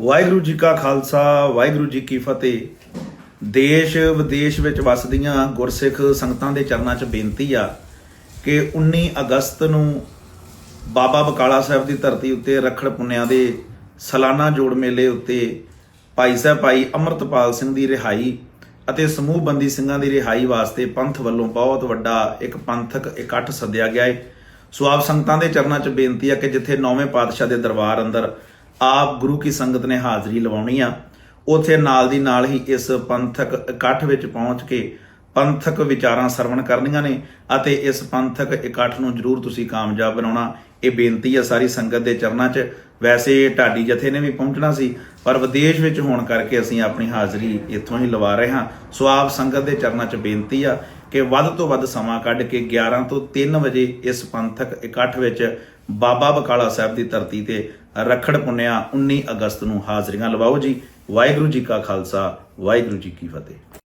ਵਾਹਿਗੁਰੂ ਜੀ ਕਾ ਖਾਲਸਾ, ਵਾਹਿਗੁਰੂ ਜੀ ਕੀ ਫਤਿਹ। ਦੇਸ਼ ਵਿਦੇਸ਼ ਵਿੱਚ ਵਸਦੀਆਂ ਗੁਰਸਿੱਖ ਸੰਗਤਾਂ ਦੇ ਚਰਨਾਂ 'ਚ ਬੇਨਤੀ ਆ ਕਿ 19 ਅਗਸਤ ਨੂੰ ਬਾਬਾ ਬਕਾਲਾ ਸਾਹਿਬ ਦੀ ਧਰਤੀ ਉੱਤੇ ਰਖੜ ਪੁੰਨਿਆ ਦੇ ਸਾਲਾਨਾ ਜੋੜ ਮੇਲੇ ਉੱਤੇ ਭਾਈ ਸਾਹਿਬ, ਭਾਈ ਅਮਰਤਪਾਲ ਸਿੰਘ ਦੀ ਰਿਹਾਈ ਅਤੇ ਸਮੂਹ ਬੰਦੀ ਸਿੰਘਾਂ ਦੀ ਰਿਹਾਈ ਵਾਸਤੇ ਪੰਥ ਵੱਲੋਂ ਬਹੁਤ ਵੱਡਾ ਇੱਕ ਪੰਥਕ ਇਕੱਠ ਸੱਦਿਆ ਗਿਆ ਹੈ ਸੋ ਆਪ ਸੰਗਤਾਂ ਦੇ ਚਰਨਾਂ 'ਚ ਬੇਨਤੀ ਆ ਕਿ ਜਿੱਥੇ ਨੌਵੇਂ ਪਾਤਸ਼ਾਹ ਦੇ ਦਰਬਾਰ ਅੰਦਰ ਆਪ ਗੁਰੂ ਕੀ ਸੰਗਤ ਨੇ ਹਾਜ਼ਰੀ ਲਵਾਉਣੀ ਆ। ਉਥੇ ਨਾਲ ਦੀ ਨਾਲ ਹੀ ਇਸ ਪੰਥਕ ਇਕੱਠ ਵਿੱਚ ਪਹੁੰਚ ਕੇ ਪੰਥਕ ਵਿਚਾਰਾਂ ਸਰਵਣ ਕਰਨੀਆਂ ਨੇ ਅਤੇ ਇਸ ਪੰਥਕ ਇਕੱਠ ਨੂੰ ਜ਼ਰੂਰ ਤੁਸੀਂ ਕਾਮਯਾਬ ਬਣਾਉਣਾ। ਇਹ ਬੇਨਤੀ ਆ ਸਾਰੀ ਸੰਗਤ ਦੇ ਚਰਨਾਂ 'ਚ। ਵੈਸੇ ਢਾਡੀ ਜਥੇ ਨੇ ਵੀ ਪਹੁੰਚਣਾ ਸੀ, ਪਰ ਵਿਦੇਸ਼ ਵਿੱਚ ਹੋਣ ਕਰਕੇ ਅਸੀਂ ਆਪਣੀ ਹਾਜ਼ਰੀ ਇੱਥੋਂ ਹੀ ਲਵਾ ਰਹੇ ਹਾਂ। ਸੋ ਆਪ ਸੰਗਤ ਦੇ ਚਰਨਾਂ 'ਚ ਬੇਨਤੀ ਆ ਕਿ ਵੱਧ ਤੋਂ ਵੱਧ ਸਮਾਂ ਕੱਢ ਕੇ 11 ਤੋਂ 3 ਵਜੇ ਇਸ ਪੰਥਕ ਇਕੱਠ ਵਿੱਚ ਬਾਬਾ ਬਕਾਲਾ ਸਾਹਿਬ ਦੀ ਧਰਤੀ ਤੇ ਰਖੜ ਪੁੰਨਿਆ 19 ਅਗਸਤ ਨੂੰ ਹਾਜ਼ਰੀਆਂ ਲਵਾਓ ਜੀ। ਵਾਹਿਗੁਰੂ ਜੀ ਕਾ ਖਾਲਸਾ, ਵਾਹਿਗੁਰੂ ਜੀ ਕੀ ਫਤਿਹ।